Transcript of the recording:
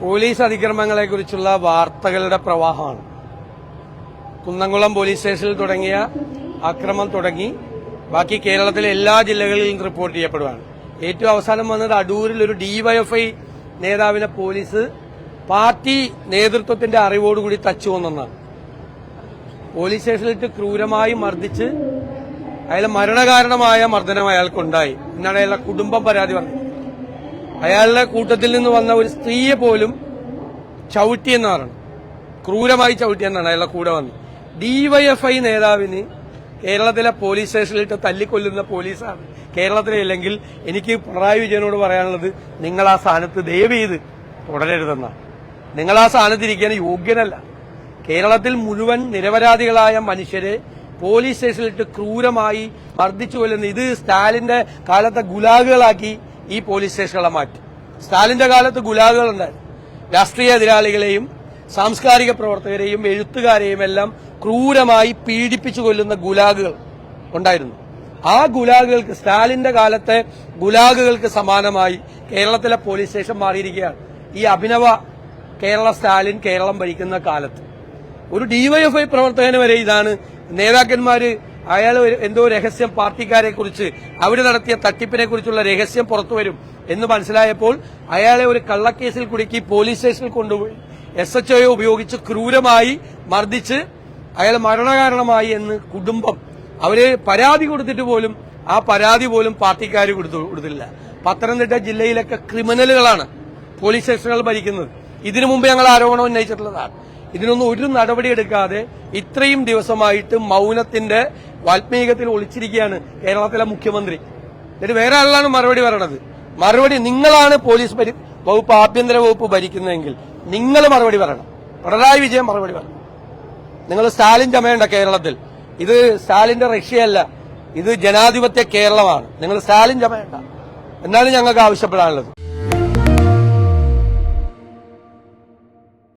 Police അതിക്രമങ്ങളെ കുറിച്ചുള്ള വാർത്തകളുടെ പ്രവാഹമാണ്. Kunnamkulam police സ്റ്റേഷനിൽ തുടങ്ങിയ അക്രമം തുടങ്ങി. ബാക്കി കേരളത്തിലെ എല്ലാ ജില്ലകളിലും റിപ്പോർട്ട് ചെയ്യപ്പെടുകയാണ് ഏറ്റവും അവസാനം വന്നത് അടൂരിൽ ഒരു ഡിവൈഎഫ്ഐ നേതാവിനെ പോലീസ് പാർട്ടി നേതൃത്വത്തിന്റെ അറിവോടുകൂടി തച്ചു കൊന്നെന്നാണ് പോലീസ് സ്റ്റേഷനിലിട്ട് ക്രൂരമായി മർദ്ദിച്ച് അയാളെ മരണകാരണമായ മർദ്ദനം അയാൾക്കുണ്ടായി. എന്നാണ് അയാളുടെ കുടുംബം പരാതി പറഞ്ഞത്. അയാളുടെ കൂട്ടത്തിൽ നിന്ന് വന്ന ഒരു സ്ത്രീയെ പോലും ചവിട്ടിയെന്ന് പറയണം ക്രൂരമായി ചവിട്ടിയെന്നാണ് അയാളുടെ കൂടെ വന്നത് ഡിവൈഎഫ്ഐ നേതാവിന് കേരളത്തിലെ പോലീസ് സ്റ്റേഷനിലിട്ട് തല്ലിക്കൊല്ലുന്ന പോലീസാണ് കേരളത്തിലെ അല്ലെങ്കിൽ എനിക്ക് പിണറായി വിജയനോട് പറയാനുള്ളത് നിങ്ങൾ ആ സ്ഥാനത്ത് ദയവ് ചെയ്ത് തുടരരുതെന്നാണ്. നിങ്ങൾ ആ സ്ഥാനത്തിരിക്കാൻ യോഗ്യനല്ല. കേരളത്തിൽ മുഴുവൻ നിരപരാധികളായ മനുഷ്യരെ പോലീസ് സ്റ്റേഷനിലിട്ട് ക്രൂരമായി മർദ്ദിച്ചു കൊല്ലുന്ന ഇത് സ്റ്റാലിന്റെ കാലത്തെ ഗുലാഗുകളാക്കി ഈ പോലീസ് സ്റ്റേഷനുകളെ മാറ്റി. സ്റ്റാലിന്റെ കാലത്ത് ഗുലാഗുകൾ ഉണ്ടായിരുന്നു രാഷ്ട്രീയ എതിരാളികളെയും സാംസ്കാരിക പ്രവർത്തകരെയും എഴുത്തുകാരെയും എല്ലാം ക്രൂരമായി പീഡിപ്പിച്ചു കൊല്ലുന്ന ഗുലാഗുകൾ ഉണ്ടായിരുന്നു. ആ ഗുലാഗുകൾക്ക് സ്റ്റാലിന്റെ കാലത്തെ ഗുലാഗുകൾക്ക് സമാനമായി കേരളത്തിലെ പോലീസ് സ്റ്റേഷൻ മാറിയിരിക്കുകയാണ്. ഈ അഭിനവ കേരള സ്റ്റാലിൻ കേരളം ഭരിക്കുന്ന കാലത്ത്. ഒരു ഡിവൈഎഫ്ഐ പ്രവർത്തകന് വരെ ഇതാണ് നേതാക്കന്മാര് അയാൾ എന്തോ രഹസ്യം പാർട്ടിക്കാരെ കുറിച്ച് അവിടെ നടത്തിയ തട്ടിപ്പിനെ കുറിച്ചുള്ള രഹസ്യം പുറത്തുവരും എന്ന് മനസ്സിലായപ്പോൾ അയാളെ ഒരു കള്ളക്കേസിൽ കുടുക്കി പോലീസ് സ്റ്റേഷനിൽ കൊണ്ടുപോയി. എസ് എച്ച് ഒയെ ഉപയോഗിച്ച് ക്രൂരമായി മർദ്ദിച്ച് അയാൾ മരണകാരണമായി എന്ന് കുടുംബം അവർ പരാതി കൊടുത്തിട്ട് പോലും ആ പരാതി പോലും പാർട്ടിക്കാർ കൊടുത്തു കൊടുത്തില്ല പത്തനംതിട്ട ജില്ലയിലൊക്കെ ക്രിമിനലുകളാണ് പോലീസ് സ്റ്റേഷനുകൾ ഭരിക്കുന്നത്. ഇതിനു മുമ്പ് ഞങ്ങൾ ആരോപണം ഉന്നയിച്ചിട്ടുള്ളതാണ്. ഇതിനൊന്നും ഒരു നടപടി എടുക്കാതെ ഇത്രയും ദിവസമായിട്ട് മൗനത്തിന്റെ വാൽമീകത്തിൽ ഒളിച്ചിരിക്കുകയാണ് കേരളത്തിലെ മുഖ്യമന്ത്രി. എന്നിട്ട് വേറെ ആളാണ് മറുപടി പറയണത്? മറുപടി നിങ്ങളാണ് പോലീസ് വകുപ്പ് ആഭ്യന്തര വകുപ്പ് ഭരിക്കുന്നതെങ്കിൽ നിങ്ങൾ മറുപടി പറയണം. പിണറായി വിജയൻ മറുപടി പറയണം. നിങ്ങൾ സ്റ്റാലിൻ ചമയണ്ട കേരളത്തിൽ. ഇത് സ്റ്റാലിന്റെ റഷ്യയല്ല. ഇത് ജനാധിപത്യ കേരളമാണ്. നിങ്ങൾ സ്റ്റാലിൻ ചമയണ്ട. എന്നാണ് ഞങ്ങൾക്ക് ആവശ്യപ്പെടാനുള്ളത്.